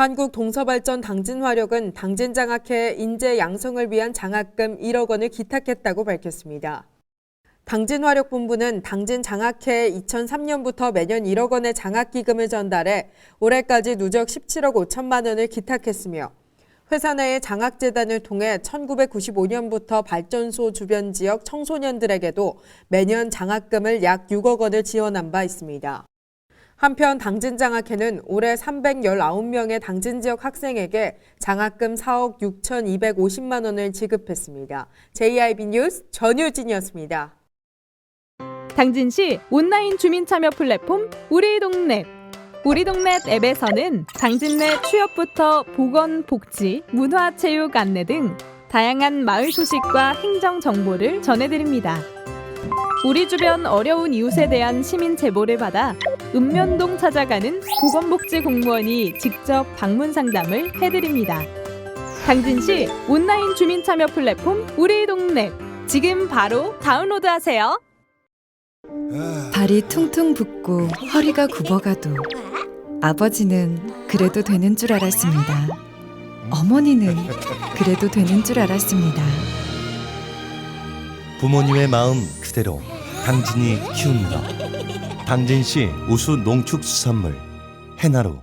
한국 동서발전 당진화력은 당진장학회 인재 양성을 위한 장학금 1억 원을 기탁했다고 밝혔습니다. 당진화력본부는 당진장학회에 2003년부터 매년 1억 원의 장학기금을 전달해 올해까지 누적 17억 5천만 원을 기탁했으며 회사 내의 장학재단을 통해 1995년부터 발전소 주변 지역 청소년들에게도 매년 장학금을 약 6억 원을 지원한 바 있습니다. 한편 당진 장학회는 올해 319명의 당진 지역 학생에게 장학금 4억 6,250만 원을 지급했습니다. JIB 뉴스 전유진이었습니다. 당진시 온라인 주민 참여 플랫폼 우리 동네 우리 동네 앱에서는 당진 내 취업부터 보건, 복지, 문화, 체육 안내 등 다양한 마을 소식과 행정 정보를 전해드립니다. 우리 주변 어려운 이웃에 대한 시민 제보를 받아 읍면동 찾아가는 보건복지 공무원이 직접 방문 상담을 해드립니다. 당진시 온라인 주민 참여 플랫폼 우리 동네 지금 바로 다운로드하세요. 발이 퉁퉁 붓고 허리가 굽어가도 아버지는 그래도 되는 줄 알았습니다. 어머니는 그래도 되는 줄 알았습니다. 부모님의 마음 그대로 당진이 키웁니다. 당진시 우수 농축수산물 해나루